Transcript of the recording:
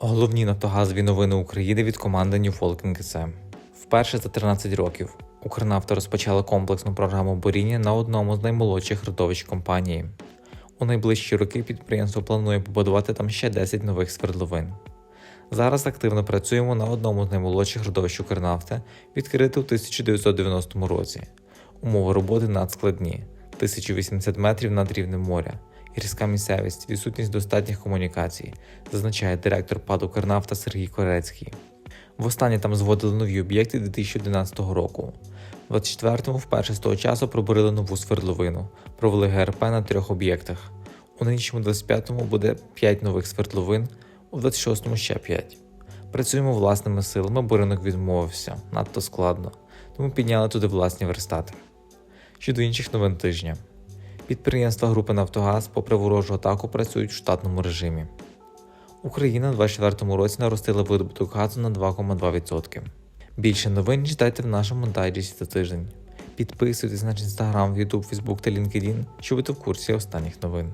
Головні нафтогазові новини України від команди New Falcon SM. Вперше за 13 років Укрнафта розпочала комплексну програму буріння на одному з наймолодших родовищ компанії. У найближчі роки підприємство планує побудувати там ще 10 нових свердловин. Зараз активно працюємо на одному з наймолодших родовищ Укрнафти, відкрите у 1990 році. Умови роботи надскладні: 1080 метрів над рівнем моря, гірська місцевість, відсутність достатніх комунікацій, зазначає директор ПАД «Укрнафта» Сергій Корецький. Востаннє там зводили нові об'єкти 2011 року. У 24-му вперше з того часу пробурили нову свердловину, провели ГРП на трьох об'єктах. У нинішньому 25-му буде 5 нових свердловин, у 26-му ще 5. Працюємо власними силами, бо ринок відмовився, надто складно, тому підняли туди власні верстати. Щодо інших новин тижня. Підприємства групи Нафтогаз, попри ворожу атаку, працюють в штатному режимі. Україна у 2024 році наростила видобуток газу на 2,2%. Більше новин читайте в нашому дайджесті за тиждень. Підписуйтесь на інстаграм, ютуб, фейсбук та LinkedIn, щоб бути в курсі останніх новин.